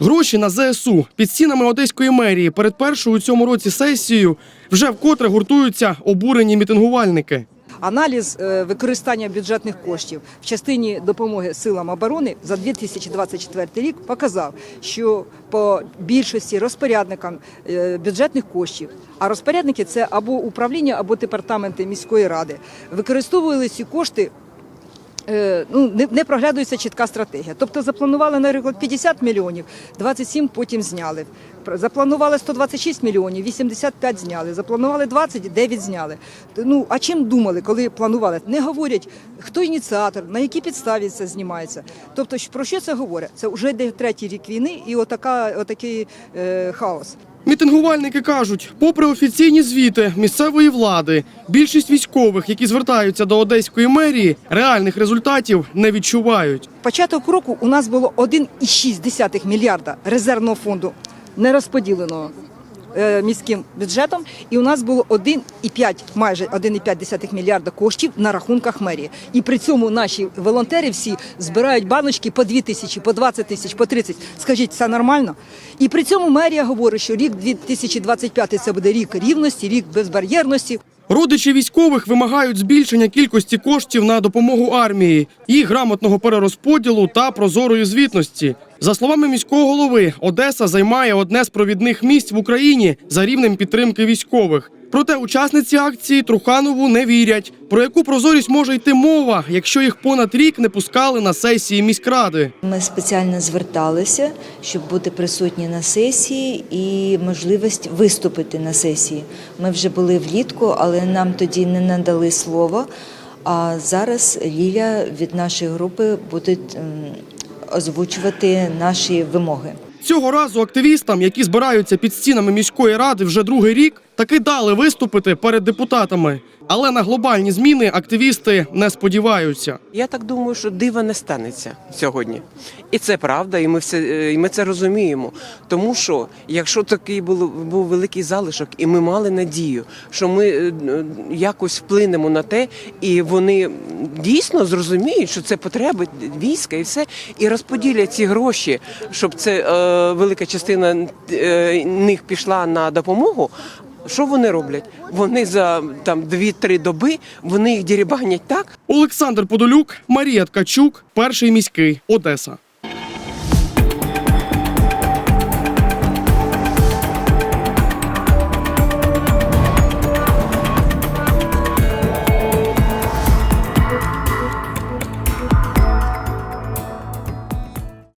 Гроші на ЗСУ під стінами Одеської мерії перед першою у цьому році сесією вже вкотре гуртуються обурені мітингувальники. Аналіз е, використання бюджетних коштів в частині допомоги силам оборони за 2024 рік показав, що по більшості розпорядникам е, бюджетних коштів, а розпорядники це або управління, або департаменти міської ради, використовували ці кошти. Е, Ну, не, не проглядується чітка стратегія. Тобто запланували, наприклад, 50 мільйонів, 27 потім зняли. Запланували 126 мільйонів, 85 зняли. Запланували 20, 9 зняли. Ну, а чим думали, коли планували? Не говорять, хто ініціатор, на якій підставі це знімається. Тобто, про що це говорить? Це вже йде третій рік війни і отака, отакий е, хаос. Мітингувальники кажуть, попри офіційні звіти місцевої влади, більшість військових, які звертаються до Одеської мерії, реальних результатів не відчувають. Початок року у нас було 1,6 мільярда резервного фонду нерозподіленого міським бюджетом, і у нас було 1,5, майже 1,5 мільярда коштів на рахунках мерії. І при цьому наші волонтери всі збирають баночки по 2 тисячі, по 20 тисяч, по 30. Скажіть, це нормально? І при цьому мерія говорить, що рік 2025 це буде рік рівності, рік безбар'єрності. Родичі військових вимагають збільшення кількості коштів на допомогу армії, їх грамотного перерозподілу та прозорої звітності. За словами міського голови, Одеса займає одне з провідних місць в Україні за рівнем підтримки військових. Проте учасниці акції Труханову не вірять. Про яку прозорість може йти мова, якщо їх понад рік не пускали на сесії міськради. Ми спеціально зверталися, щоб бути присутні на сесії і можливість виступити на сесії. Ми вже були влітку, але нам тоді не надали слово. А зараз Ліля від нашої групи буде ем, озвучувати наші вимоги. Цього разу активістам, які збираються під стінами міської ради вже другий рік, таки дали виступити перед депутатами. Але на глобальні зміни активісти не сподіваються. Я так думаю, що дива не станеться сьогодні. І це правда, і ми все е, і ми це розуміємо. Тому що якщо такий був, був великий залишок, і ми мали надію, що ми е, е, якось вплинемо на те, і вони дійсно зрозуміють, що це потреби війська і все, і розподілять ці гроші, щоб це велика частина е, них пішла на допомогу. Що вони роблять? Вони за там 2-3 доби вони їх дірібанять так, Олександр Подолюк, Марія Ткачук, перший міський Одеса.